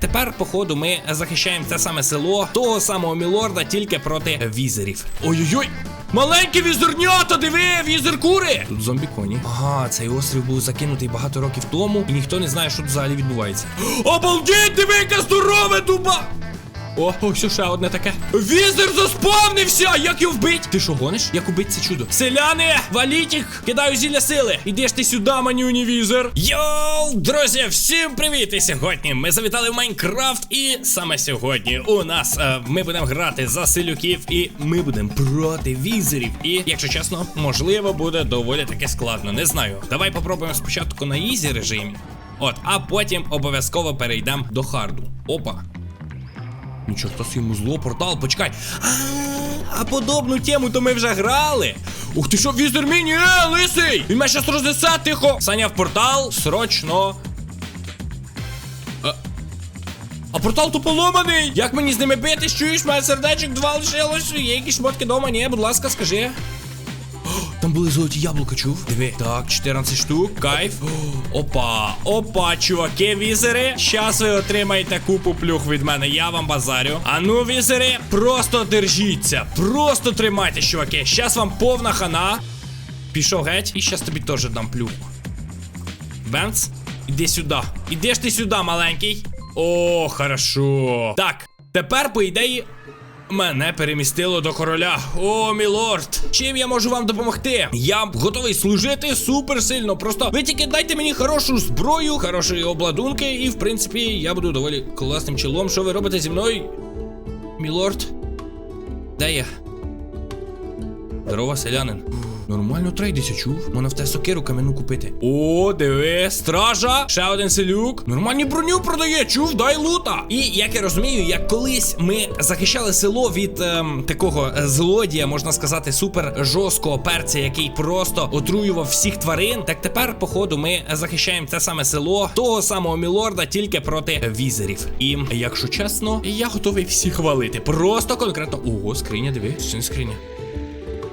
Тепер, походу, ми захищаємо те саме село того самого Мілорда, тільки проти візерів. Ой-ой-ой! Маленькі візернята, диви, візер кури! Тут зомбі коні. Ага, цей острів був закинутий багато років тому, і ніхто не знає, що тут взагалі відбувається. Обалдіть, диви, яка здорове дуба! О, ось ще одне таке. Візер заспавнився! Як його вбить? Ти що гониш? Як убить це чудо? Селяни! Валіть їх! Кидаю зілля сили! Ідеш ти сюди, манюні візер! Йоу, друзі, всім привіт! І сьогодні ми завітали в Майнкрафт, і саме сьогодні у нас е, ми будемо грати за селюків, і ми будемо проти візерів. І, якщо чесно, можливо, буде доволі таки складно. Не знаю. Давай попробуємо спочатку на ізі режимі. От, а потім обов'язково перейдемо до харду. Опа. Нічого, хтось йому зло, портал, почекай. А подобну тему то ми вже грали. Ух ти що, візер міні, е, лисий! Він мене щас рознесе, тихо. Саня в портал, срочно. А, а портал то поломаний! Як мені з ними бити? чуєш, моє сердечок два лишилось. Є якісь шмотки дома, ні, будь ласка, скажи. Там були золоті яблука, чув? Диви. Так, 14 штук, кайф. О, Опа, опа, чуваки, візери. Щас ви отримаєте купу плюх від мене, я вам базарю. А ну, візери, просто держіться. Просто тримайте, чуваки. Щас вам повна хана. Пішов геть, і щас тобі теж дам плюх. Бенц, іди сюди. Ідеш ти сюди, маленький. О, хорошо. Так, тепер, по ідеї, Мене перемістило до короля. О, мілорд, чим я можу вам допомогти? Я готовий служити супер сильно. Просто ви тільки дайте мені хорошу зброю, хороші обладунки, і в принципі я буду доволі класним чолом. Що ви робите зі мною? Мілорд? Де я? Здорово, селянин. Нормально трейдися, чув. Можна в те сокиру кам'яну купити. О, диви, стража, ще один селюк. Нормальні броню продає, чув, дай лута. І як я розумію, як колись ми захищали село від ем, такого е, злодія, можна сказати, супер жорсткого перця, який просто отруював всіх тварин. Так тепер, походу, ми захищаємо те саме село того самого мілорда, тільки проти візерів. І якщо чесно, я готовий всіх хвалити. Просто конкретно. Ого, скриня, диви, не скриня.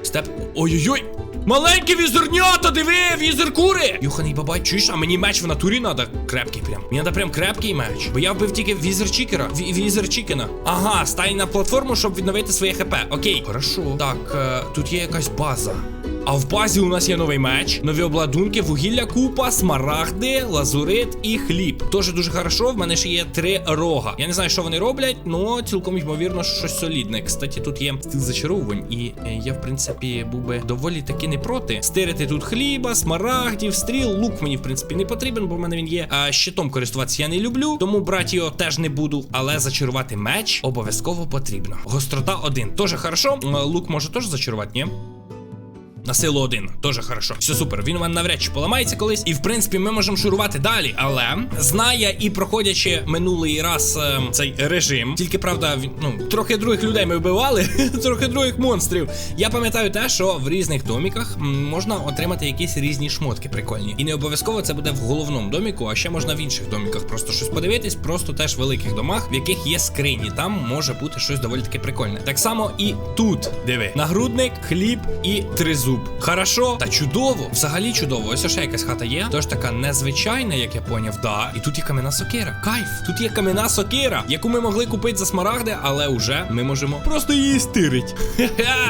Степ. Ой-ой-ой! Маленькі візернята, диви, візер кури! Юханий бабай, чуєш, а мені меч в натурі надо крепкий прям. Мені надо прям крепкий меч. Бо я вбив тільки візер чікера. Ві- візер чікена. Ага, стань на платформу, щоб відновити своє хп. Окей. Хорошо. Так, е, тут є якась база. А в базі у нас є новий меч, нові обладунки, вугілля купа, смарагди, лазурит і хліб. Тоже дуже хорошо. В мене ще є три рога. Я не знаю, що вони роблять, але цілком ймовірно, що щось солідне. Кстати, тут є стіл зачаровувань, і е, я, в принципі, був би доволі таки не проти. Стирити тут хліба, смарагдів, стріл. Лук мені, в принципі, не потрібен, бо в мене він є. А щитом користуватися я не люблю, тому брати його теж не буду. Але зачарувати меч обов'язково потрібно. Гострота один. Тоже хорошо. Лук може теж зачарувати, ні? На силу один, дуже хорошо. Все супер. Він у мене навряд чи поламається колись. І в принципі ми можемо шурувати далі. Але знає і проходячи минулий раз е, цей режим, тільки правда, ну трохи других людей ми вбивали, трохи других монстрів. Я пам'ятаю те, що в різних доміках можна отримати якісь різні шмотки прикольні. І не обов'язково це буде в головному доміку, а ще можна в інших доміках. Просто щось подивитись, просто теж в великих домах, в яких є скрині. Там може бути щось доволі таки прикольне. Так само і тут. Диви, нагрудник, хліб і тризуб. Хорошо, та чудово, взагалі чудово. Ось ще якась хата є. Тож така незвичайна, як я поняв, да. І тут є кам'яна сокира. Кайф. Тут є кам'яна сокира, яку ми могли купити за смарагди, але вже ми можемо просто її стирить.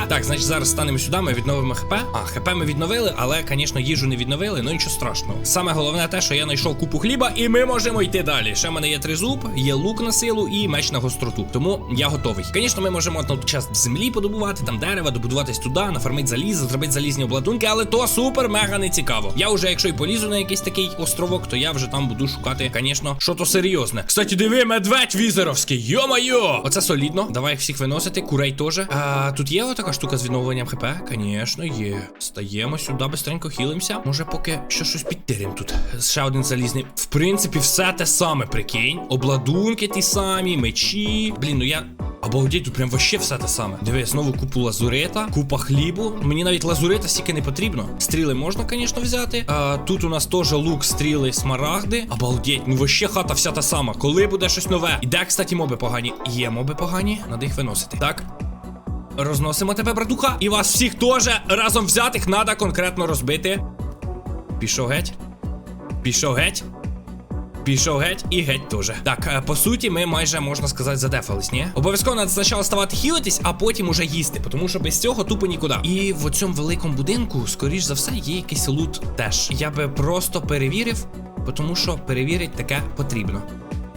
Так, значить, зараз станемо сюди, ми відновимо хп. А, хп ми відновили, але, звісно, їжу не відновили, ну нічого страшного. Саме головне те, що я знайшов купу хліба, і ми можемо йти далі. Ще в мене є тризуб, є лук на силу і меч на гостроту. Тому я готовий. Звісно, ми можемо на час землі подобувати, там дерева, добудуватись туди, нафармити залізо, зробити залізні обладунки, але то супер мега не цікаво. Я вже, якщо і полізу на якийсь такий островок, то я вже там буду шукати, звісно, що то серйозне. Кстати, диви, медведь візеровський. Йо-майо! Оце солідно. Давай їх всіх виносити, курей теж. А тут є отака штука з відновленням хп? Звісно, є. Стаємо сюди, бистренько хілимося. Може, поки ще щось підтиримо тут. Ще один залізний. В принципі, все те саме, прикинь. Обладунки ті самі, мечі. Блін, ну я. Обалдеть, тут прям вообще все те саме. Диви, знову купу лазурита, купа хлібу. Мені навіть лазурита стільки не потрібно. Стріли можна, звісно, взяти. А, тут у нас теж лук, стріли, смарагди. Обалдеть, ну вообще хата вся та сама. Коли буде щось нове? І де, кстати, моби погані? Є моби погані, надо їх виносити. Так. Розносимо тебе, братуха. І вас всіх теж разом взятих треба конкретно розбити. Пішов геть. Пішов геть. Пішов геть і геть теж. Так, е, по суті, ми майже можна сказати задефались, ні? Обов'язково треба спочатку ставати хілитись, а потім уже їсти, тому що без цього тупо нікуди. І в цьому великому будинку, скоріш за все, є якийсь лут теж. Я би просто перевірив, тому що перевірити таке потрібно.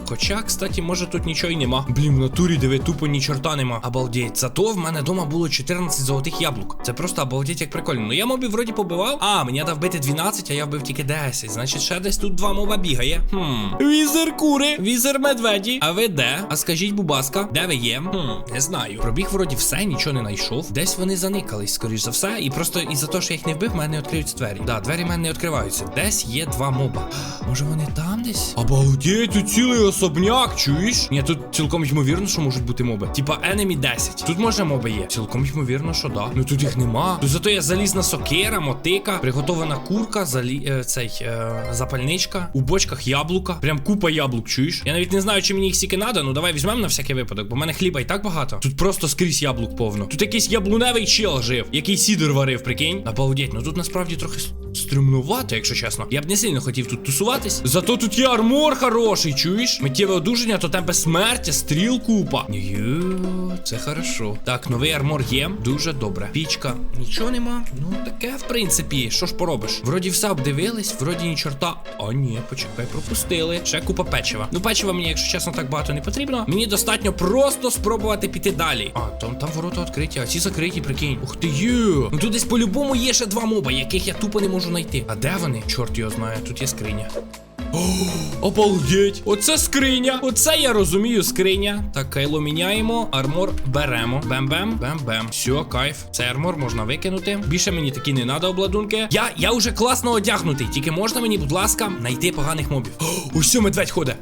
Хоча, кстати, може тут нічого й нема. Блін, в натурі диви, тупо ні чорта нема. Обалдеть. Зато в мене вдома було 14 золотих яблук. Це просто обалдеть, як прикольно. Ну я мобів вроді побивав. А, мені треба вбити 12, а я вбив тільки 10. Значить, ще десь тут два моба бігає. Хм. Візер кури, візер медведі. А ви де? А скажіть, бубаска, де ви є? Хм, не знаю. Пробіг вроді все, нічого не знайшов. Десь вони заникались, скоріш за все. І просто із-за того, що я їх не вбив, в мене не відкриються двері. Да, двері в мене не відкриваються. Десь є два моба. Може вони там десь? Обалдеть, тут цілий особняк, чуєш? Ні, тут цілком ймовірно, що можуть бути моби. Типа Enemy 10. Тут може моби є. Цілком ймовірно, що да. Ну тут їх нема. Тут зато є залізна сокира, мотика, приготована курка, залі... е, цей е, запальничка, у бочках яблука. Прям купа яблук, чуєш? Я навіть не знаю, чи мені їх стільки надо. Ну давай візьмемо на всякий випадок, бо в мене хліба і так багато. Тут просто скрізь яблук повно. Тут якийсь яблуневий чел жив, який сідер варив, прикинь. Обалдеть, ну тут насправді трохи стрімнувато, якщо чесно. Я б не сильно хотів тут тусуватись. Зато тут є армор хороший, чуєш? Миттєве одужання, то темпе смерті, стріл купа. Ю, це хорошо. Так, новий армор є. Дуже добре. Пічка. Нічого нема. Ну, таке, в принципі, що ж поробиш? Вроді все обдивились, вроді ні чорта. О, ні, почекай, пропустили. Ще купа печива. Ну, печива мені, якщо чесно, так багато не потрібно. Мені достатньо просто спробувати піти далі. А, там, там ворота відкриті, а ці закриті, прикинь. Ух ти є. Ну тут десь по-любому є ще два моба, яких я тупо не можу знайти. А де вони? Чорт його знає, тут є скриня. Обалдеть! Оце скриня! Оце я розумію, скриня. Так, кайло міняємо, армор беремо. Бем-бем, бем-бем. Все, кайф. Цей армор можна викинути. Більше мені такі не треба обладунки. Я, я вже класно одягнутий. Тільки можна мені, будь ласка, знайти поганих мобів. О, ось що медведь ходить.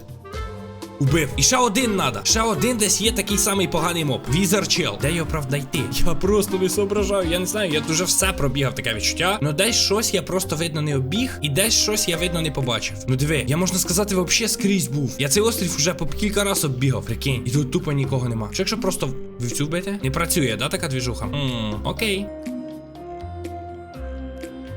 Убив. І ще один надо. Ще один десь є такий самий поганий моб. Візер чел. Де його правда йти? Я просто не соображаю. Я не знаю, я дуже все пробігав таке відчуття. Ну десь щось я просто видно не обіг, і десь щось я видно не побачив. Ну диви, я можна сказати, взагалі скрізь був. Я цей острів вже по кілька разів оббігав. Прикинь. І тут тупо нікого нема. Що якщо просто вівцю вбити? Не працює, да, така двіжуха? Ммм, окей.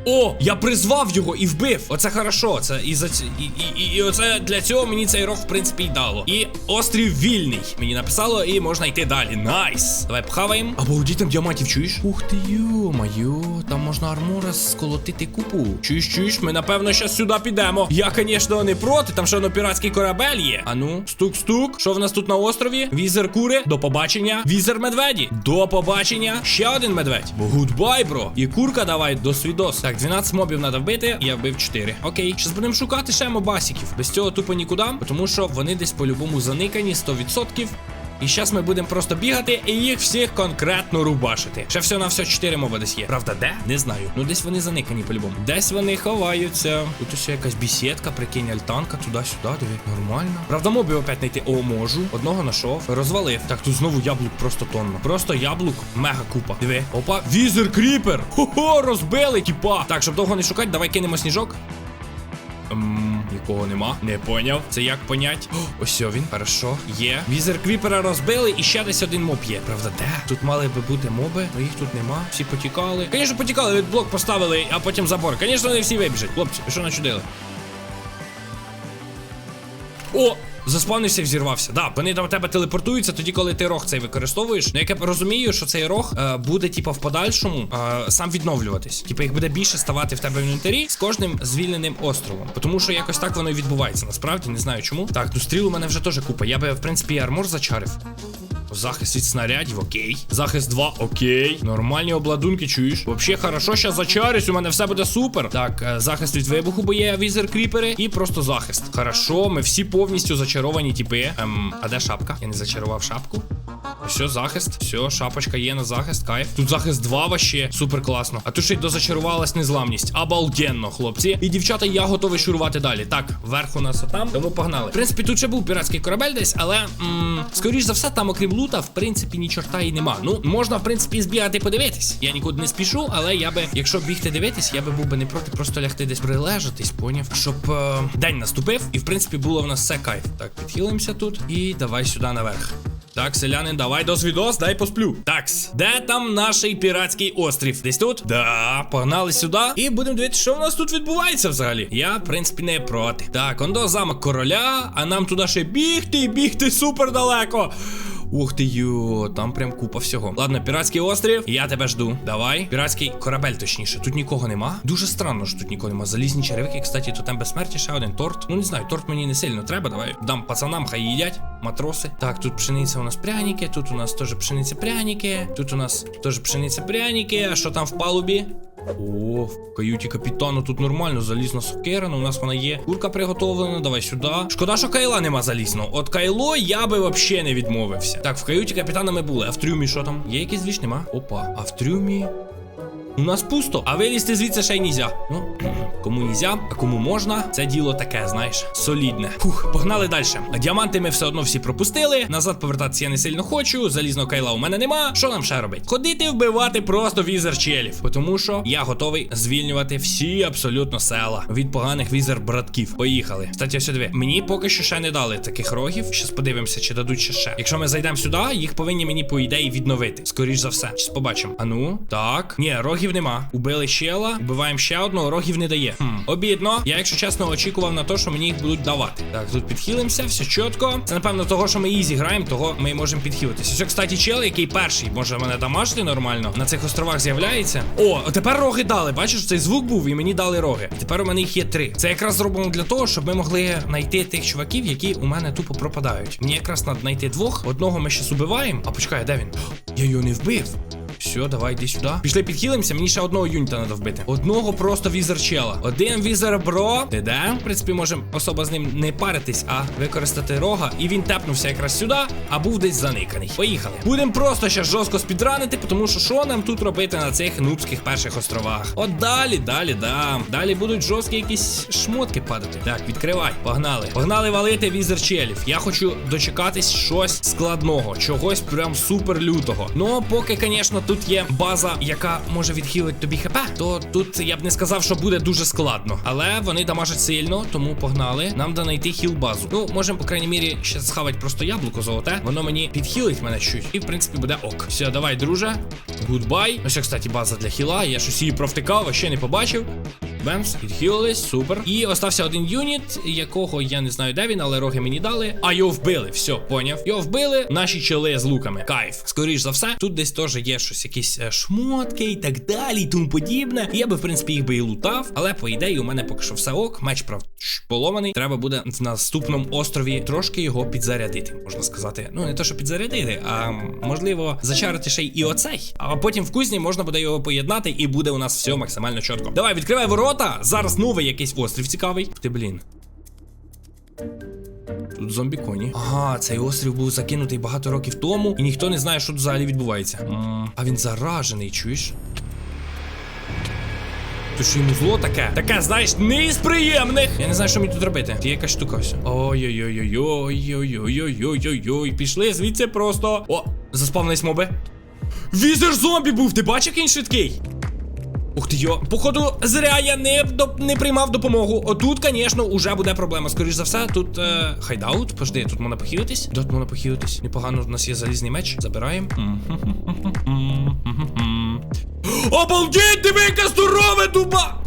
О, я призвав його і вбив. Оце хорошо. Це і за ці- і, і, і, і оце для цього мені цей рог, в принципі, й дало. І острів вільний. Мені написало, і можна йти далі. Найс. Давай пхаваємо. Обалдіть там діамантів, чуєш? Ух ти йо-моє, там можна армора сколотити купу. Чуєш, чуєш, ми напевно щас сюди підемо. Я, звісно, не проти, там ще воно піратський корабель є. А ну, стук-стук. Що в нас тут на острові? Візер кури. До побачення. Візер медведі. До побачення. Ще один медведь. Гудбай, бро. І курка давай до свідос. Так, 12 мобів треба вбити. Я вбив 4. Окей. Щас будемо шукати ще мобасіків. Без цього тупо нікуди, тому що вони десь по-любому заникані 100%. І зараз ми будемо просто бігати і їх всіх конкретно рубашити. Ще все на все 4 мови десь є. Правда, де? Не знаю. Ну десь вони заникані по-любому. Десь вони ховаються. Тут ось якась бісідка, прикинь, альтанка, туди-сюди, диви, нормально. Правда, мобів опять знайти. О, можу. Одного знайшов. Розвалив. Так, тут знову яблук просто тонна. Просто яблук, мега купа. Диви. Опа, візер кріпер. Хо-хо, розбили, тіпа. Так, щоб довго не шукати, давай кинемо сніжок. Нікого нема. Не поняв. Це як понять? О, ось він. Хорошо. Є. Візер кріпера розбили і ще десь один моб є. Правда, де? Тут мали би бути моби, але їх тут нема. Всі потікали. Звісно, потікали, від блок поставили, а потім забор. Звісно, вони всі вибіжать. Хлопці, ви що начудили? О! Заспавнився взірвався. Да, вони до тебе телепортуються тоді, коли ти рог цей використовуєш. Ну, як я розумію, що цей рог е, буде, типа, в подальшому е, сам відновлюватись. Типа, їх буде більше ставати в тебе в інвентарі з кожним звільненим островом. Тому що якось так воно і відбувається. Насправді не знаю чому. Так, ну стріл у мене вже теж купа. Я би, в принципі, армор зачарив. Захист від снарядів, окей. Захист 2, окей. Нормальні обладунки, чуєш. Вообще хорошо, щас зачарюсь, у мене все буде супер. Так, е, захист від вибуху, бо є візер кріпери. І просто захист. Хорошо, ми всі повністю зачаровані типи. Ем, а де шапка? Я не зачарував шапку. Все, захист, все, шапочка є на захист, кайф. Тут захист 2 вообще, супер класно. А тут ще й дозачарувалась незламність. Обалденно, хлопці. І дівчата, я готовий шурувати далі. Так, вверх у нас отам, тому погнали. В принципі, тут ще був піратський корабель десь, але м скоріш за все, там, окрім лута, в принципі, ні чорта і нема. Ну, можна, в принципі, збігати і подивитись. Я нікуди не спішу, але я би, якщо бігти дивитись, я би був би не проти просто лягти десь прилежатись, поняв, щоб е день наступив, і в принципі було в нас все кайф. Так, підхилимося тут і давай сюди наверх. Так, селянин, давай до свідос, дай посплю. Такс, де там наш піратський острів? Десь тут? Да, погнали сюди. І будемо дивитися, що в нас тут відбувається взагалі. Я, в принципі, не проти. Так, он до замок короля, а нам туди ще бігти і бігти супер далеко. Ух ти йо, там прям купа всього. Ладно, піратський острів, я тебе жду. Давай. Піратський корабель, точніше. Тут нікого нема. Дуже странно, що тут нікого нема. Залізні черевики, кстати, тут там безсмерті, ще один торт. Ну не знаю, торт мені не сильно треба. Давай дам пацанам, хай їдять. Матроси. Так, тут пшениця у нас пряники, тут у нас теж пшениця пряники, тут у нас теж пшениця пряники. А що там в палубі? О, в каюті капітану тут нормально залізна сокерина. у нас вона є. Курка приготовлена, давай сюди. Шкода, що кайла нема залізного. От кайло я би взагалі не відмовився. Так, в каюті капітана ми були. А в трюмі що там? Є якийсь двіж? Нема? Опа. А в трюмі. У нас пусто, а вилізти звідси ще й нізя. Ну, кому нельзя, а кому можна, це діло таке, знаєш, солідне. Фух, погнали далі. Діаманти ми все одно всі пропустили. Назад повертатися я не сильно хочу. Залізного кайла у мене нема. Що нам ще робити? Ходити вбивати просто візер челів. Тому що я готовий звільнювати всі абсолютно села від поганих візер братків. Поїхали. Кстати, ось диви. Мені поки що ще не дали таких рогів. Щас подивимося, чи дадуть ще ще. Якщо ми зайдемо сюди, їх повинні мені по ідеї відновити. Скоріш за все. Щас побачимо. А ну, так. Ні, рогів нема. Убили щела, вбиваємо ще одного, рогів не дає. Хм, обідно. Я, якщо чесно, очікував на те, що мені їх будуть давати. Так, тут підхилимося, все чітко. Це напевно того, що ми ізі граємо, того ми можемо підхилитися. Все, кстати, чел, який перший може мене дамажити нормально. На цих островах з'являється. О, тепер роги дали. Бачиш, цей звук був, і мені дали роги. Тепер у мене їх є три. Це якраз зроблено для того, щоб ми могли знайти тих чуваків, які у мене тупо пропадають. Мені якраз треба знайти двох. Одного ми щас убиваємо. А почекай, де він? Я його не вбив. Все, давай йди сюди. Пішли підхилимося, мені ще одного юніта треба вбити. Одного просто візерчела. Один візер бро. Ти де? В принципі, можемо особо з ним не паритись, а використати рога. І він тепнувся якраз сюди, а був десь заниканий. Поїхали. Будемо просто ще жорстко спідранити, тому що що нам тут робити на цих нубських перших островах? От далі, далі, да. Далі будуть жорсткі якісь шмотки падати. Так, відкривай. Погнали. Погнали валити візер челів. Я хочу дочекатись щось складного, чогось прям супер лютого. Ну, поки, звісно, тут є база, яка може відхилити тобі хп, то тут я б не сказав, що буде дуже складно. Але вони дамажать сильно, тому погнали. Нам да знайти хіл базу. Ну, можемо, по крайній мірі, ще схавати просто яблуко золоте. Воно мені підхилить мене щось. І в принципі буде ок. Все, давай, друже. Гудбай. Ось, кстати, база для хіла. Я щось її провтикав, а ще не побачив. Бемс, підхилились, супер. І остався один юніт, якого я не знаю, де він, але роги мені дали. А його вбили. Все, поняв. Його вбили. Наші чоли з луками. Кайф. Скоріш за все, тут десь теж є щось, якісь е, шмотки і так далі, і тому подібне. Я би, в принципі, їх би і лутав. Але по ідеї, у мене поки що все ок. Меч, правда, поломаний. Треба буде в наступному острові трошки його підзарядити, можна сказати. Ну, не то, що підзарядити, а можливо, зачарити ще й оцей. А потім в кузні можна буде його поєднати, і буде у нас все максимально чітко. Давай, відкривай ворота. Зараз новий якийсь острів цікавий. Ти блін. Тут зомбі коні. Ага, цей острів був закинутий багато років тому, і ніхто не знає, що тут взагалі відбувається. А він заражений, чуєш? То що йому зло таке? Таке, знаєш, не із приємних. Я не знаю, що мені тут робити. Є якась штука ось. Ой-ой-ой-ой-ой-ой-ой-ой-ой-ой. Пішли звідси просто. О, заспавнились моби. Візер зомбі був, ти бачив, який він швидкий? Ух ти йо, походу, зря я не, доп... не приймав допомогу. Отут, звісно, уже буде проблема. Скоріш за все, тут е, хайдаут. Пожди, тут можна похилитись. Тут можна похилитись. Непогано, у нас є залізний меч. Забираємо. Обалдіть, диви, здорове дуба!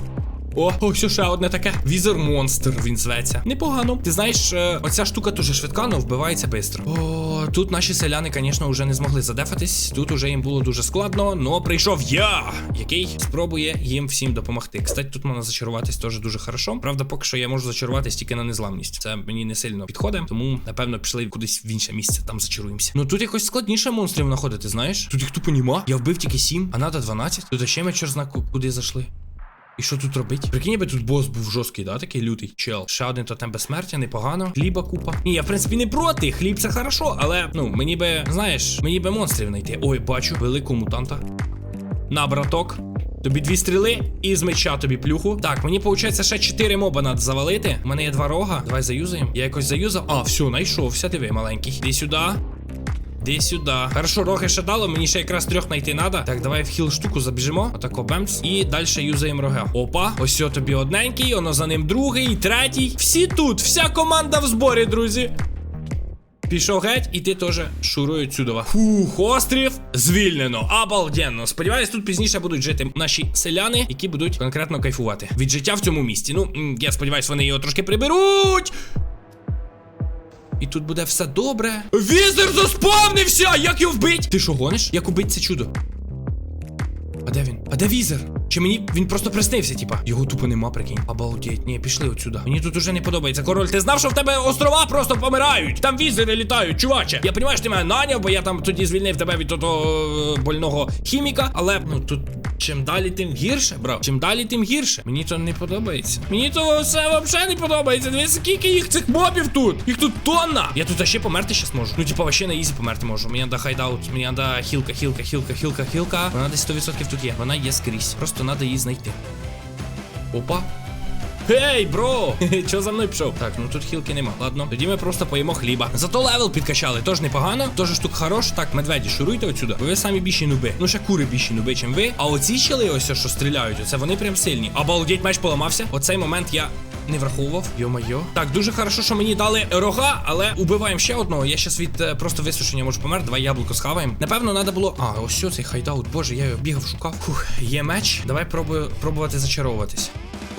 О, ось ще одне таке. Візер монстр він зветься. Непогано. Ти знаєш, е, оця штука дуже швидка, але вбивається швидко. О, тут наші селяни, звісно, вже не змогли задефатись. Тут уже їм було дуже складно, но прийшов я, який спробує їм всім допомогти. Кстати, тут можна зачаруватись теж дуже хорошо. Правда, поки що я можу зачаруватись тільки на незламність. Це мені не сильно підходить, тому напевно пішли кудись в інше місце, там зачаруємося. Ну тут якось складніше монстрів знаходити, знаєш? Тут їх тупо нема. Я вбив тільки 7, а надо 12. Тут ще ми чор куди зайшли. І що тут робить? Прикинь, би тут бос був жорсткий, да, такий лютий чел. Ще один тотем безсмертя, непогано. Хліба купа. Ні, я в принципі не проти. Хліб це хорошо, але ну мені би, знаєш, мені би монстрів знайти. Ой, бачу, великого мутанта. На, браток. Тобі дві стріли і з меча тобі плюху. Так, мені виходить ще 4 моба надо завалити. У мене є два рога. Давай заюзаємо. Я якось заюзав. А, все, знайшовся, диви, маленький. Іди сюди. Іди сюди. Хорошо, роги ще дало, мені ще якраз трьох знайти надо. Так, давай в хіл штуку забіжимо. Отако бемс. І далі юзаємо роги. Опа, ось о тобі одненький, воно за ним другий, третій. Всі тут, вся команда в зборі, друзі. пішов геть, і ти теж шуруй отсюдова. Фух, острів звільнено. Обалденно. Сподіваюсь, тут пізніше будуть жити наші селяни, які будуть конкретно кайфувати від життя в цьому місті. Ну, я сподіваюсь, вони його трошки приберуть. І тут буде все добре. Візер заспавнився! Як його вбить? Ти що гониш? Як убить це чудо? А де він? А де візер? Чи мені він просто приснився, типа? Його тупо нема, прикинь. Обалдеть, ні, пішли отсюда. Мені тут уже не подобається. Король, ти знав, що в тебе острова просто помирають. Там візери літають, чуваче. Я розумію, що ти мене наняв, бо я там тоді звільнив тебе від того е, больного хіміка. Але ну тут чим далі, тим гірше, бро. Чим далі, тим гірше. Мені то не подобається. Мені то все взагалі не подобається. Дивіться, скільки їх цих мобів тут. Їх тут тонна. Я тут ще померти щас можу. Ну, типа, вообще на ізі померти можу. Мені надо хайдаут, мені надо хілка, хілка, хілка, хілка, хілка. Вона десь 100% тут є. Вона є скрізь. Просто надо її знайти. Опа. Гей, бро! Чо за мною пішов? Так, ну тут хілки нема. Ладно, тоді ми просто поїмо хліба. Зато левел підкачали, тож непогано, тож штук хорош. Так, медведі, шуруйте отсюда. Бо ви самі більші нуби. Ну ще кури більші нуби, чим ви. А оці щели, ось що стріляють, оце вони прям сильні. Обалдеть, меч поламався. Оцей момент я. Не враховував, йо-майо. Так, дуже хорошо, що мені дали рога, але убиваємо ще одного. Я щас від е, просто висушення можу помер. Давай яблуко схаваємо. Напевно, треба було. А, ось що цей хайдаут. Боже, я його бігав, шукав. Фух, є меч. Давай пробую пробувати зачаровуватись.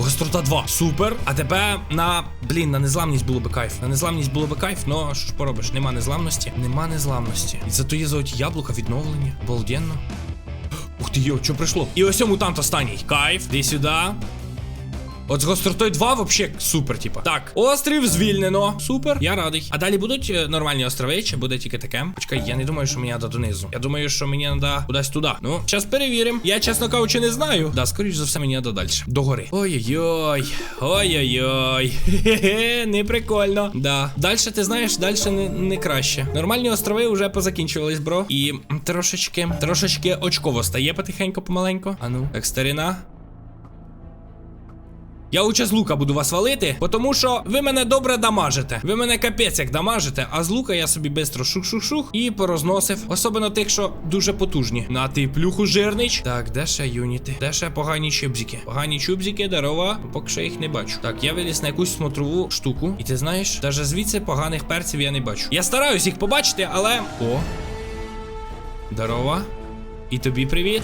Гострота 2. Супер. А тебе на. Блін, на незламність було би кайф. На незламність було би кайф, но що ж поробиш? Нема незламності. Нема незламності. І зато є золоті яблука, відновлення. Обалденно. Ух ти йо, що прийшло? І ось мутант останній. Кайф, іди сюди. От з гостротою 2 вообще супер, типа. Так, острів звільнено. Супер, я радий. А далі будуть е, нормальні острови, чи буде тільки таке? Почекай, я не думаю, що мені треба донизу. Я думаю, що мені треба кудись туди. Ну, зараз перевіримо. Я, чесно кажучи, не знаю. Да, скоріш за все, мені треба далі. До гори. Ой-ой-ой. Ой-ой-ой. Хе-хе, не прикольно. Да. Далі, ти знаєш, далі не, не краще. Нормальні острови вже позакінчувались, бро. І трошечки, трошечки очково стає потихеньку, помаленьку. А ну, так, старина. Я уча з лука буду вас валити, тому що ви мене добре дамажите. Ви мене капець як дамажите, а з лука я собі бистро шух-шух-шух і порозносив. Особливо тих, що дуже потужні. На ти плюху жирнич. Так, де ще юніти? Де ще погані чубзики? Погані чубзики, дарова. Поки що їх не бачу. Так, я виліз на якусь смотрову штуку. І ти знаєш, навіть звідси поганих перців я не бачу. Я стараюсь їх побачити, але. О. Дарова. І тобі привіт.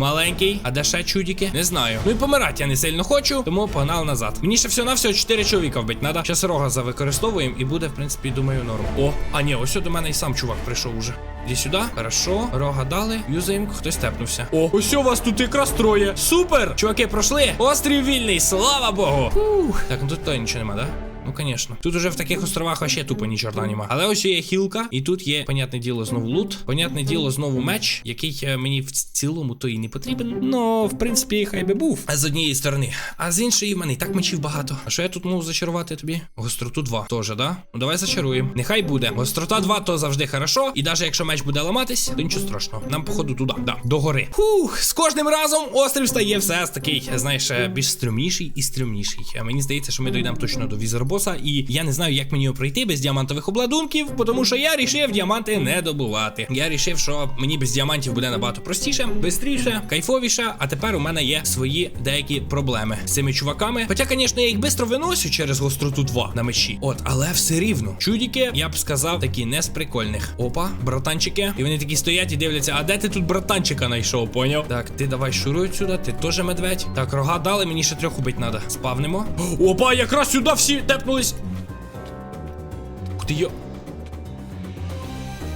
Маленький, а де ще чудіки? Не знаю. Ну і помирати я не сильно хочу, тому погнали назад. Мені ще все всього навсього 4 чоловіка вбить. Надо. Щас рога завикористовуємо і буде, в принципі, думаю, норм. О, а ні, ось до мене і сам чувак прийшов уже. Іди сюди. Хорошо. Рога дали. Юзаємо, хтось тепнувся. О, ось у вас тут якраз троє. Супер! Чуваки, пройшли. Острів вільний, слава Богу. Фух. Так, ну тут то нічого нема, да? Ну, звісно. Тут уже в таких островах вообще тупо ні чорта нема. Але ось є хілка, і тут є, понятне діло, знову лут. Понятне діло, знову меч, який е, мені в цілому то і не потрібен. Ну, в принципі, хай би був. З однієї сторони. А з іншої в мене і так мечів багато. А що я тут можу зачарувати тобі? Гостроту 2. Тоже, да? Ну давай зачаруємо. Нехай буде. Гострота 2 то завжди хорошо. І навіть якщо меч буде ламатись, то нічого страшного. Нам, походу, туди, да, до гори. Фух, з кожним разом острів стає все такий, знаєш, е, більш стрімніший і стрімніший. А мені здається, що ми дійдемо точно до візербоса, і я не знаю, як мені його пройти без діамантових обладунків, тому що я рішив діаманти не добувати. Я рішив, що мені без діамантів буде набагато простіше, швидше, кайфовіше. А тепер у мене є свої деякі проблеми з цими чуваками. Хоча, звісно, я їх швидко виносю через гостроту 2 на мечі. От, але все рівно. Чудіки, я б сказав, такі не з прикольних. Опа, братанчики. І вони такі стоять і дивляться, а де ти тут братанчика знайшов, поняв? Так, ти давай шуруй сюди, ти теж медведь. Так, рога дали, мені ще трьох убить треба. Спавнемо. Опа, якраз сюди всі тепнулись. Ух ти йо.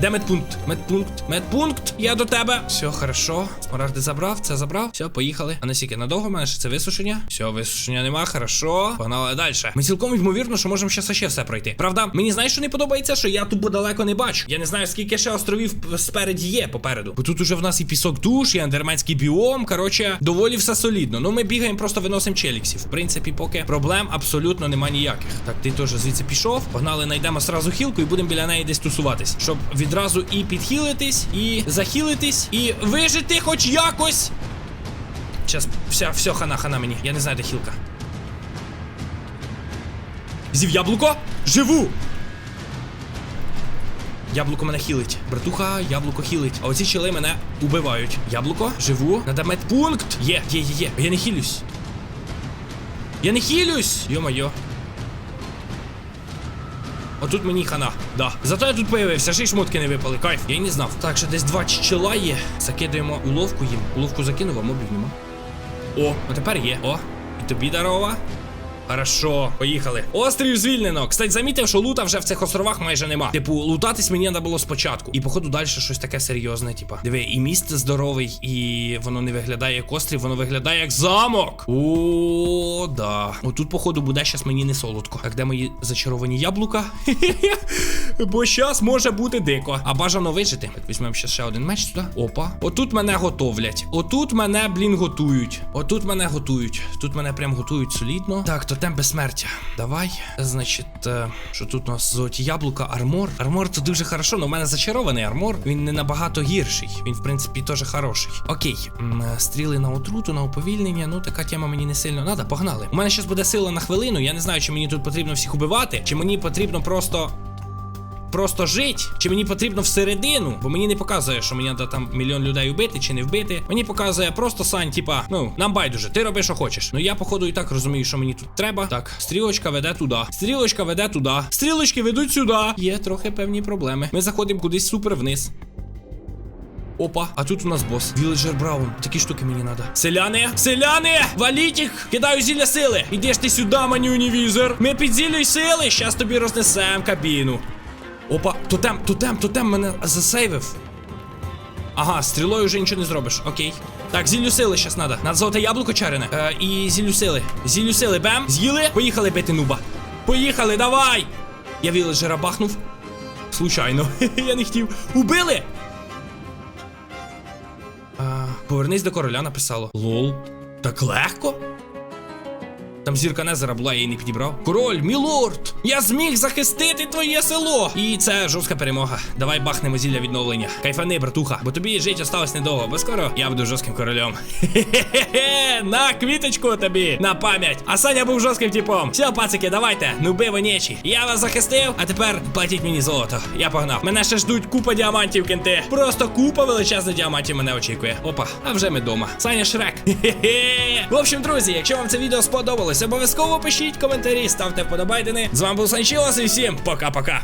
Де медпункт? Медпункт, медпункт, я до тебе. Все, хорошо. Смарагди забрав, це забрав. Все, поїхали. А наскільки надовго в мене ще це висушення? Все, висушення нема, хорошо. Погнали далі. Ми цілком ймовірно, що можемо ще ще все пройти. Правда, мені знаєш, що не подобається, що я тут далеко не бачу. Я не знаю, скільки ще островів спереді є попереду. Бо тут уже в нас і пісок душ, і андерменський біом. Коротше, доволі все солідно. Ну ми бігаємо, просто виносимо челіксів. В принципі, поки проблем абсолютно нема ніяких. Так, ти теж звідси пішов. Погнали, знайдемо сразу хілку і будемо біля неї десь тусуватись. Щоб відразу і підхилитись, і захилитись, і вижити хоч якось. Сейчас, вся, все, хана, хана мені. Я не знаю, де хілка. Зів яблуко? Живу! Яблуко мене хілить. Братуха, яблуко хілить. А оці чили мене убивають. Яблуко, живу. Надо медпункт. Є, є, є, є. Я не хилюсь. Я не хилюсь! Йо-моє. Отут мені хана. Да. Зато я тут появився, ще й шмотки не випали. Кайф. Я й не знав. Так, ще десь два чела є. Закидаємо уловку їм. Уловку закинув, а мобів нема. О, а тепер є. О, і тобі дарова. Хорошо, поїхали. Острів звільнено. Кстати, замітив, що лута вже в цих островах майже нема. Типу, лутатись мені треба було спочатку. І походу далі щось таке серйозне. Типа, диви, і міст здоровий, і воно не виглядає як острів, воно виглядає як замок. О, да. Отут, походу, буде щас мені не солодко. Так, де мої зачаровані яблука? Бо щас може бути дико. А бажано вижити. Так, візьмемо ще ще один меч сюди. Опа. Отут мене готовлять. Отут мене, блін, готують. Отут мене готують. Тут мене прям готують солідно. Так, тотем безсмертя. Давай. Значить, е, що тут у нас золоті яблука, армор. Армор це дуже хорошо, але в мене зачарований армор. Він не набагато гірший. Він, в принципі, теж хороший. Окей. Е, Стріли на отруту, на уповільнення. Ну, така тема мені не сильно надо. Погнали. У мене зараз буде сила на хвилину. Я не знаю, чи мені тут потрібно всіх убивати, чи мені потрібно просто просто жить, чи мені потрібно всередину, бо мені не показує, що мені треба там мільйон людей вбити чи не вбити. Мені показує просто сань, типа, ну нам байдуже, ти роби, що хочеш. Ну я, походу, і так розумію, що мені тут треба. Так, стрілочка веде туди. Стрілочка веде туди. Стрілочки ведуть сюди. Є трохи певні проблеми. Ми заходимо кудись супер вниз. Опа, а тут у нас бос. Віледжер Браун. Такі штуки мені надо. Селяни! Селяни! Валіть їх! Кидаю зілля сили! Ідеш ти сюди, манюнівізор! Ми під зіллю сили! Щас тобі рознесем кабіну. Опа, тотем, тотем, тотем мене засейвив. Ага, стрілою вже нічого не зробиш. Окей. Так, зіллю сили щас надо. Надо золоте яблуко чарене. Е, і зіллю сили. Зіллю сили, бем. З'їли? Поїхали бити нуба. Поїхали, давай! Я віледжера бахнув. Случайно. Я не хотів. Убили! А, повернись до короля, написало. Лол. Так легко? Там зірка Незера була, я її не підібрав. Король, мілорд! Я зміг захистити твоє село! І це жорстка перемога. Давай бахнемо зілля відновлення. Кайфани, братуха, бо тобі жити осталось недовго, бо скоро я буду жорстким королем. Хе-хе-хе! На квіточку тобі на пам'ять. А Саня був жорстким типом. Все, пацики, давайте, ну биво нечі. Я вас захистив, а тепер платіть мені золото. Я погнав. Мене ще ждуть купа діамантів, кенти. Просто купа величезних діамантів мене очікує. Опа, а вже ми дома. Саня Шрек. Хе-хе. В общем, друзі, якщо вам це відео сподобалось, обов'язково пишіть коментарі, ставте вподобайдени. З вами був Санчілос і всім пока-пока.